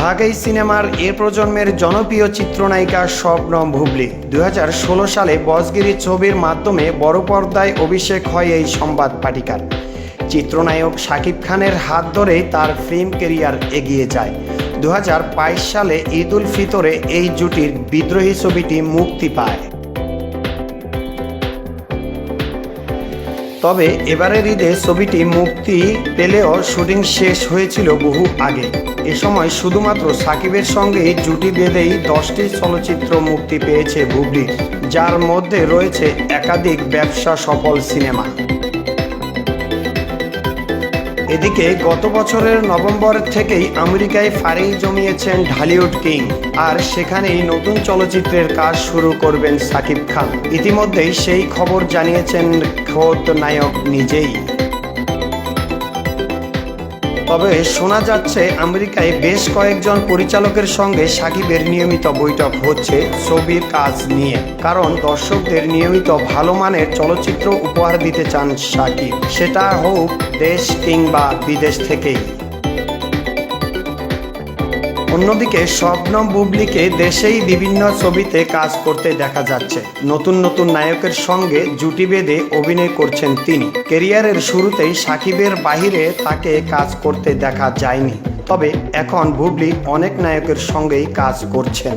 ঢাকাই সিনেমার এ প্রজন্মের জনপ্রিয় চিত্রনায়িকা স্বপ্ন ভুবলি দু হাজার ষোলো সালে বসগিরি ছবির মাধ্যমে বড় পর্দায় অভিষেক হয় এই সংবাদ পাঠিকার চিত্রনায়ক শাকিব খানের হাত ধরেই তার ফিল্ম কেরিয়ার এগিয়ে যায়। দু হাজার বাইশ সালে ঈদ উল ফিতরে এই জুটির বিদ্রোহী ছবিটি মুক্তি পায়। তবে এবারের ঈদে ছবিটি মুক্তি পেলেও শুটিং শেষ হয়েছিল বহু আগে। এ সময় শুধুমাত্র সাকিবের সঙ্গে জুটি বেঁধেই দশটি চলচ্চিত্র মুক্তি পেয়েছে বুবলি যার মধ্যে রয়েছে একাধিক ব্যবসা সফল সিনেমা। এদিকে গত বছরের নভেম্বর থেকেই আমেরিকায় ফাড়ি জমিয়েছেন ঢালিউড কিং, আর সেখানেই নতুন চলচ্চিত্রের কাজ শুরু করবেন সাকিব খান। ইতিমধ্যেই সেই খবর জানিয়েছেন খোদ নায়ক নিজেই। তবে শোনা যাচ্ছে, আমেরিকায় বেশ কয়েকজন পরিচালকের সঙ্গে সাকিবের নিয়মিত বৈঠক হচ্ছে ছবির কাজ নিয়ে। কারণ দর্শকদের নিয়মিত ভালো মানের চলচ্চিত্র উপহার দিতে চান সাকিব। সেটা হোক দেশ কিংবা বিদেশ থেকেই। অন্যদিকে শবনম বুবলিকে দেশেই বিভিন্ন ছবিতে কাজ করতে দেখা যাচ্ছে। নতুন নতুন নায়কের সঙ্গে জুটি বেঁধে অভিনয় করছেন তিনি। কেরিয়ারের শুরুতেই সাকিবের বাহিরে তাকে কাজ করতে দেখা যায়নি। তবে এখন বুবলি অনেক নায়কের সঙ্গেই কাজ করছেন।